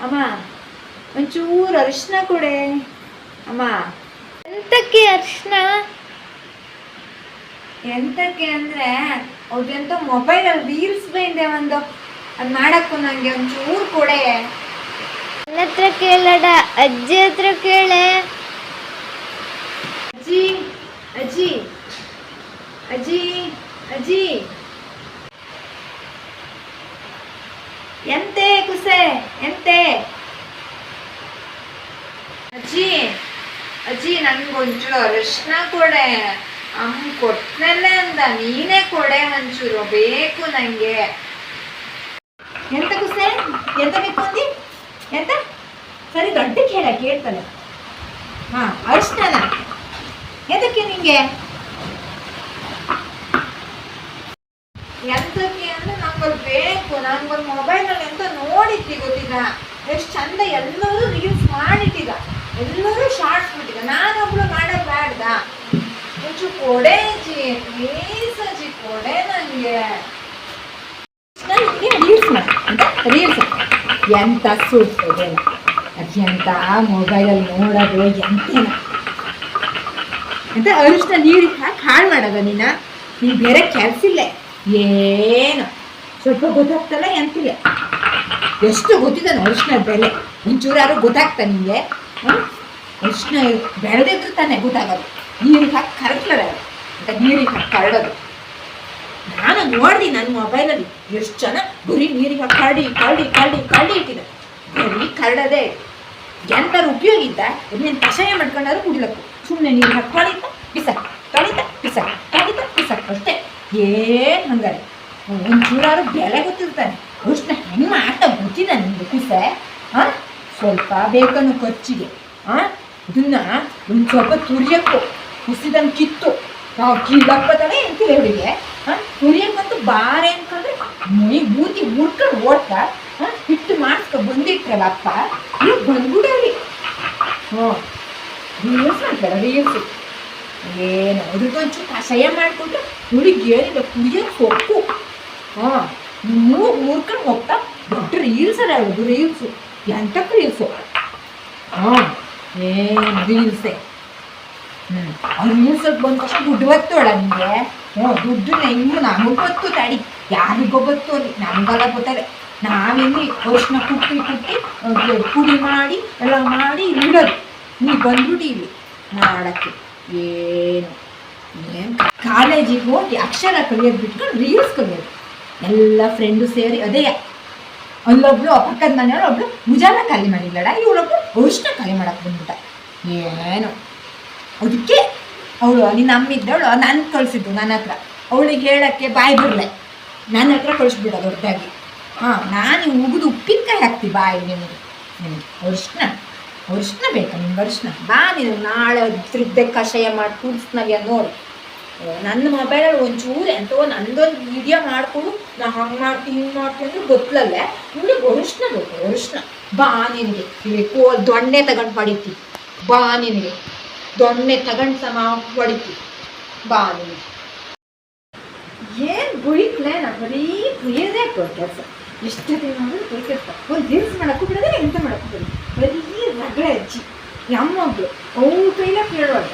ಅಮ್ಮ ಒಂಚೂರು ಅರಿಶಿನ ಕೊಡೆ. ಅಮ್ಮ. ಎಂತಕ್ಕೆ ಅರಿಶಿನ? ಎಂತಕ್ಕೆ ಅಂದ್ರೆ ಅವ್ರದ್ದೆಂತ ಮೊಬೈಲಲ್ಲಿ ರೀಲ್ಸ್ ಬಂದೆ ಒಂದು. ಅದ್ ಮಾಡಕ್ಕೂ ನಂಗೆ ಒಂಚೂರು ಕೊಡೆ. ನನ್ನ ಹತ್ರ ಕೇಳಡ ಅಜ್ಜಿ ಹತ್ರ ಕೇಳೆ. ಅಜ್ಜಿ ಅಜ್ಜಿ ಅರಶಿನ ಕೊಡೆ. ಅಮ್ಮ ಕೊಟ್ಟನಲ್ಲೇ ಅಂದ. ನೀನೇ ಕೊಡೆ ಒಂಚೂರು ಬೇಕು ನಂಗೆ. ಎಂತ ಕುಸೆ ಎಂತ ಬೇಕು ಅಂದಿ? ಎಂತ? ಸರಿ ದೊಡ್ಡ ಕೇಳ ಕೇಳ್ತಾನೆ. ಹಾ ಅರಿಶಿನ ಎದಕ್ಕೆ ನಿಂಗೆ? ಎಂತಕ್ಕೆ ಅಂದ್ರೆ ನಂಗೊಂದು ಬೇಕು. ನಂಗೊಂದು ಮೊಬೈಲಲ್ಲಿ ಎಂತ ನೋಡಿದ್ದಿ ಗೊತ್ತಿಲ್ಲ. ಎಷ್ಟು ಚಂದ ಎಲ್ಲರೂ ರೀಲ್ಸ್ ಮಾಡಿಟ್ಟಿದ ಎಲ್ಲರೂ ಶಾರ್ಟ್ಸ್ ನಾನು ನಾನೊಬ್ಳು ಮಾಡೋ ಬ್ಯಾಡ್ದ. ಹೆಚ್ಚು ಕೊಡೆ ಅಜ್ಜಿ ಪ್ಲೀಸ್ ಅಜ್ಜಿ ಕೊಡೆ ನನಗೆ ರೀಲ್ಸ್ ಮಾಡಿ ರೀಲ್ಸ್ ಎಂತ ಎಂತ ಮೊಬೈಲಲ್ಲಿ ನೋಡೋದು ಎಂತೇನ? ಅಂತ ಅರಿಶಿನ ನೀರಿಗೆ ಹಾಕಿ ಹಾಳು ಮಾಡೋದ ನೀನ? ನೀನು ಬೇರೆ ಕೆಲಸ ಇಲ್ಲ. ಏನು? ಸ್ವಲ್ಪ ಗೊತ್ತಾಗ್ತಲ್ಲ ಎಂತಿಲ್ಲ ಎಷ್ಟು ಗೊತ್ತಿದೆ ಅರಿಶಿನ ಬೆಲೆ. ಒಂಚೂರಾರು ಗೊತ್ತಾಗ್ತಾ ನಿಂಗೆ? ಅರಿಶಿನ ಬೆಳೆದಿದ್ರು ತಾನೆ ಗೊತ್ತಾಗೋದು. ನೀರಿಗೆ ಹಾಕಿ ಕರಕ್ಲರ ಅಂತ ನೀರಿಗೆ ಹಾಕಿ ಕರಡೋದು. ನಾನು ನೋಡ್ದಿ ನನ್ನ ಮೊಬೈಲಲ್ಲಿ ಎಷ್ಟು ಜನ ಬರೀ ನೀರಿಗೆ ಹಾಕಿ ಕರಡಿ ಕರಡಿ ಕರಡಿ ಕರಡಿ ಇಟ್ಟಿದೆ ಬರೀ ಕರಡದೆ ಎಂತಾರು ಉಪಯೋಗ ಇದ್ದ ಇನ್ನೇನು ಕಷಾಯ ಮಾಡ್ಕೊಂಡಾದ್ರು ಕುಡಿಲಕ್ಕು. ಸುಮ್ಮನೆ ನೀರು ಹಾಕಿ ಕಳಿತ, ಬಿಸಾಕ. ಕಳಿತ ಬಿಸಾಕ. ಕಳಿತ, ಬಿಸಾಕ್. ಅಷ್ಟೇ. ಏನು ಹಂಗಾರೆ? ಒಂಚೂರಾರು ಬೆಲೆ ಗೊತ್ತಿರ್ತಾನೆ. ಅಷ್ಟನ್ನ ಹೆಂಗೆ ಮಾಡ್ತಾ ಗೊತ್ತಿಲ್ಲ ನಿಮ್ಗೆ ಪಿಸೆ ಹಾಂ ಸ್ವಲ್ಪ ಬೇಕನ್ನು ಖರ್ಚಿಗೆ ಇದನ್ನ ಒಂದು ಸ್ವಲ್ಪ ತುರಿಯಕ್ಕೂ, ಕುಸಿದಂಗೆ ಕಿತ್ತು. ನಾವು ಕೀಳಪ್ಪದಲ್ಲ ಅಂತೀವಿ ಅವರಿಗೆ ಹಾಂ ತುರಿಯಕ್ಕಂತೂ ಬಾರೆ ಅಂತಂದ್ರೆ ಮೈ ಬೂತಿ ಮುಡ್ಕೊಂಡು ಓಡ್ತಾ ಹಾಂ ಹಿಟ್ಟು ಮಾಡಿಸ್ಕೊ ಬಂದಿಟ್ರಲ್ಲ ಅಪ್ಪ ಇವಾಗ ಬಂದ್ಬಿಡಲಿ ಹ್ಞೂ. ರೀಲ್ಸ್ ಮಾಡ್ತಾರೆ, ರೀಲ್ಸ್. ಏನು ಅದ್ರದ್ದೊಂಚೂರು ಕಷಾಯ ಮಾಡಿಕೊಟ್ಟು ಹುಡುಗಿ ಏನಿಲ್ಲ ಕುಡಿಯೋ ಸೊಪ್ಪು. ಹಾಂ ಮೂಗು ಮೂರ್ಕೊಂಡು ಹೋಗ್ತಾ ದೊಡ್ಡ ರೀಲ್ಸ್ ಅಲ್ಲ ರೀಲ್ಸು. ಎಂಟಕ್ಕೆ ರೀಲ್ಸು ಹಾಂ ಏ ರೀಲ್ಸೇ ಹ್ಞೂ ಆ ರೀಲ್ಸಲ್ಲಿ ಬಂದ ತಕ್ಷಣ ದುಡ್ಡು ಬರ್ತೋಳ ನಿಮಗೆ ಹ್ಞೂ ದುಡ್ಡು ಇನ್ನು ನಮಗೆ ಗೊತ್ತು ತಡಿ. ಯಾರಿಗೋ ಗೊತ್ತು ಅಲ್ಲಿ. ನಮಗೆಲ್ಲ ಗೊತ್ತಾರೆ ನಾವಿಲ್ಲಿ ಅರಿಶಿನ ಕುಟ್ಟಿ ಕುಟ್ಟಿ ಪುಡಿ ಮಾಡಿ, ಎಲ್ಲ ಮಾಡಿ ಇಡೋದು. ನೀ ಬಂದ್ಬಿಟ್ಟು ಇಲ್ಲಿ ಮಾಡೋಕ್ಕೆ ಏನು? ಏನು ಕಾಲೇಜಿಗೆ ಹೋಗಿ ಅಕ್ಷರ ಕಲಿಯೋದು ಬಿಟ್ಕೊಂಡು ರೀಲ್ಸ್ ಕಲಿಯೋದು. ಎಲ್ಲ ಫ್ರೆಂಡು ಸೇರಿ, ಅದೇ ಅಲ್ಲೊಬ್ಳು ಪಕ್ಕದ ಮನೆಯವ್ರು, ಒಬ್ಳು ಮುಜಾಲ ಖಾಲಿ ಮಾಡಿಲ್ಲಡ ಇವಳೊಬ್ಳು ಅರಿಶಿನ ಖಾಲಿ ಮಾಡಕ್ಕೆ ಬಂದ್ಬಿಟ್ಟ. ಏನು? ಅದಕ್ಕೆ ಅವಳು, ನಿನ್ನ ಅಮ್ಮಿದ್ದವಳು ನಾನು ಕಳಿಸಿದ್ದು ನನ್ನ ಹತ್ರ. ಅವಳಿಗೆ ಹೇಳೋಕ್ಕೆ ಬಾಯಿ ಬರಲೆ. ನನ್ನ ಹತ್ರ ಕಳಿಸ್ಬಿಡೋದು ಹೊರತಾಗಿ ಹಾಂ, ನಾನು ಉಗಿದು ಉಪ್ಪಿನಕಾಯಿ ಹಾಕ್ತಿ ಬಾಯಿ ನಿಮಗೆ ನಿಮಗೆ ಅರಿಶಿನ ಅರಿಶಿನ ಬೇಕಾ ನಿಮ್ಗೆ ಅರಿಶಿನ ಬಾ ನೀನು ನಾಳೆ ತ್ರಿದ್ದೆ ಕಷಾಯ ಮಾಡಿ ಕೂಡಿಸ್ನಾಗೆ ನೋಡಿ. ನನ್ನ ಮೊಬೈಲಲ್ಲಿ ಒಂಚೂರು ಎಂತೋ ನಂದೊಂದು ವಿಡಿಯೋ ಮಾಡಿಕೊಡು ನಾ ಹಂಗೆ ಮಾಡ್ತೀನಿ ಹಿಂಗೆ ಮಾಡ್ತೀನಿ ಅಂದ್ರೆ ಗೊತ್ತಲಲ್ಲೇ? ಇವಳಿಗೆ ಅರಿಶಿನ ಬೇಕು ಅರಿಶಿನ ಬಾ ನಿನಗೆ. ಇಲ್ಲಿ ದೊಣ್ಣೆ ತಗೊಂಡು ಹೊಡಿತಿ. ಬಾ ನಿನಗೆ. ದೊಣ್ಣೆ ತಗೊಂಡು ಸಮ ಹೊಡಿತಿ. ಬಾ ನಿನಗೆ. ಏನು ಬುಯ್ಕ್ಲೆ ನಾ ಬರೀ ಕುಯ್ಯೋದೇ ಕೆಲಸ. ಎಷ್ಟು ದಿನ ಅಂದ್ರೆ ಬೈಕಿರ್ತ ಒಂದು ರೀಲ್ಸ್ ಮಾಡಕ್ಕೂ ಬಿಡೋದೇ ಎಂತ ಮಾಡೋಕ್ಕೂ ಬಿಡೋದು ಬರೀ ರಗಳೆ ಅಜ್ಜಿ. ನಮ್ಮೊಬ್ಳು ಅವ್ರ ಕೈಲೇ ಕೇಳುವಂತ